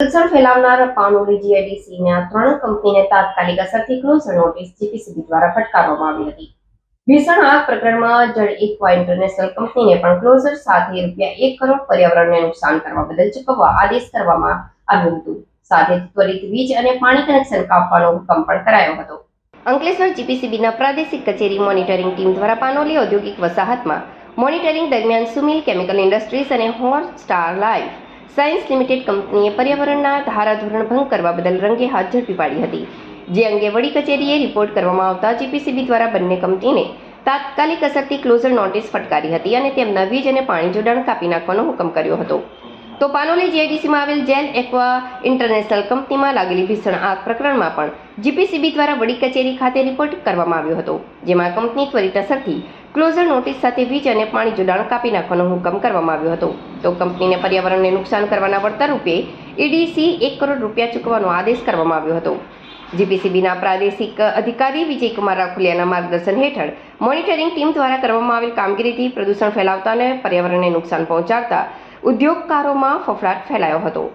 પ્રદૂષણ ફેલાવનાર પાનોલી જીઆઈડીસીના ત્રણ કંપનીને તાત્કાલિક અસરથી ક્લોઝર નોટિસ જીપીસીબી દ્વારા ફટકારવામાં આવી હતી. ભીષણ આગ પ્રકરણમાં જળ એકવા ઇન્ટરનેશનલ કંપનીને પણ ક્લોઝર સાથે રૂપિયા એક કરોડ પર્યાવરણને નુકસાન કરવા બદલ ચૂકવવા આદેશ કરવામાં આવ્યું હતું. સાથે ત્વરિત વીજ અને પાણી કનેક્શન કાપવાનો હુકમ પણ કરાયો હતો. અંકલેશ્વર જીપીસીબીના પ્રાદેશિક કચેરી મોનિટરિંગ ટીમ દ્વારા પાનોલી ઔદ્યોગિક વસાહતમાં મોનિટરિંગ દરમિયાન સુમિલ કેમિકલ ઇન્ડસ્ટ્રીઝ અને હોર સ્ટાર લાઈફ સાયન્સ લિમિટેડ કંપનીએ પર્યાવરણના ધારાધોરણ ભંગ કરવા બદલ રંગે હાથ ઝડપી પાડી હતી. જે અંગે વડી કચેરીએ રિપોર્ટ કરવામાં આવતા જીપીસીબી દ્વારા બંને કંપનીને તાત્કાલિક અસરથી ક્લોઝર નોટિસ ફટકારી હતી અને તેમના વીજ અને પાણી જોડાણ કાપી નાખવાનો હુકમ કર્યો હતો. તો પાનોલી જીઆઈડીસીમાં આવેલ જેલ એક્વા ઇન્ટરનેશનલ કંપનીમાં લાગેલી ભીષણ આગ પ્રકરણમાં પણ જીપીસીબી દ્વારા વડી કચેરી ખાતે રિપોર્ટ કરવામાં આવ્યો હતો, જેમાં કંપની ત્વરિત અસરથી ક્લોઝર નોટિસ સાથે વીજ અને પાણી જોડાણ કાપી નાખવાનો હુકમ કરવામાં આવ્યો હતો. તો કંપનીને પર્યાવરણને નુકસાન કરવાના વળતર રૂપે ઈડીસી એક કરોડ રૂપિયા ચૂકવવાનો આદેશ કરવામાં આવ્યો હતો. જીપીસીબીના પ્રાદેશિક અધિકારી વિજયકુમાર રાખુલિયાના માર્ગદર્શન હેઠળ મોનિટરિંગ ટીમ દ્વારા કરવામાં આવેલ કામગીરીથી પ્રદૂષણ ફેલાવતા અને પર્યાવરણને નુકસાન પહોંચાડતા ઉદ્યોગકારોમાં ફફડાટ ફેલાયો હતો.